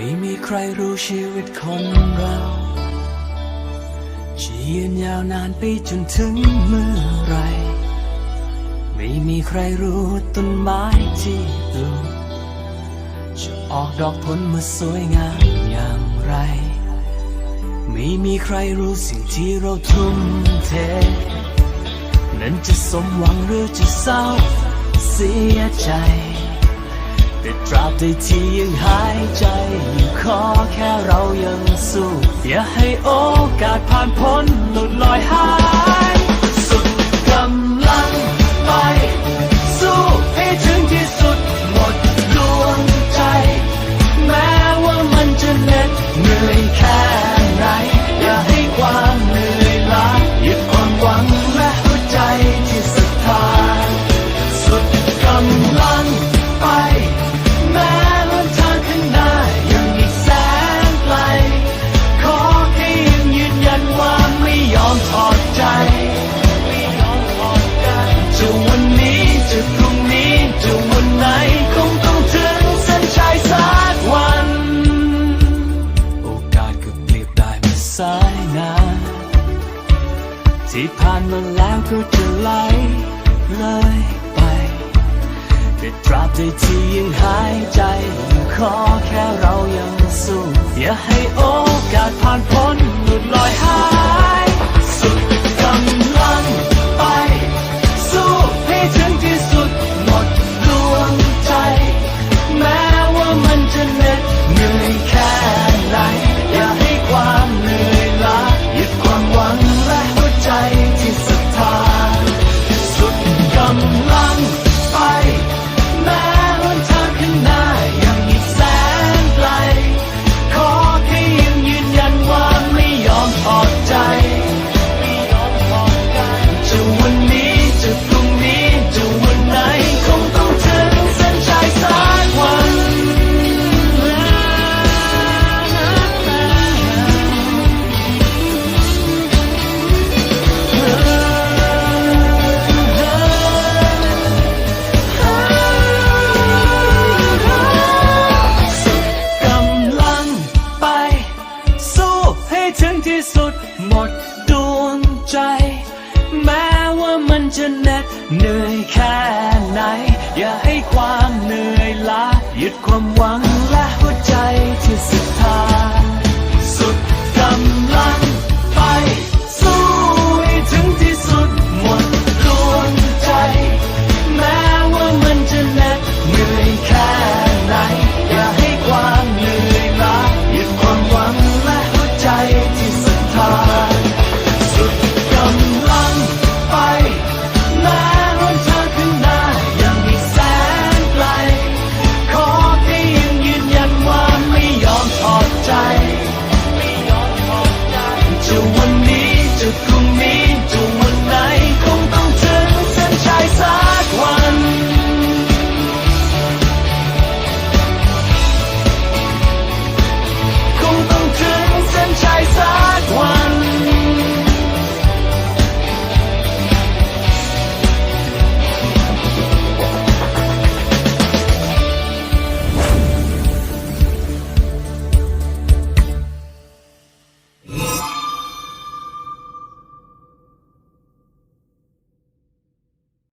ไม่มีใครรู้ชีวิตคนเราจะยืนยาวนานไปจนถึงเมื่อไร ไม่มีใครรู้ต้นไม้ที่ปลูกจะออกดอกผลมาสวยงามอย่างไร ไม่มีใครรู้สิ่งที่เราทุ่มเท นั้นจะสมหวังหรือจะเศร้าเสียใจ แต่ตราบใดที่ยังหายใจอยู่ขอแค่เรายังสู้ อย่าให้โอกาสผ่านพ้นหลุดลอยหา ที่ผ่านมาแล้วก็จะไหลเลยไป แต่ตราบใดที่ยังหายใจอยู่ขอแค่เรายังสู้ อย่าให้โอกาสผ่านพ้นหลุดลอยหาย จะเหน็ดเหนื่อยแค่ไหน อย่าให้ความเหนื่อยล้าหยุดความหวังและหัวใจที่สุด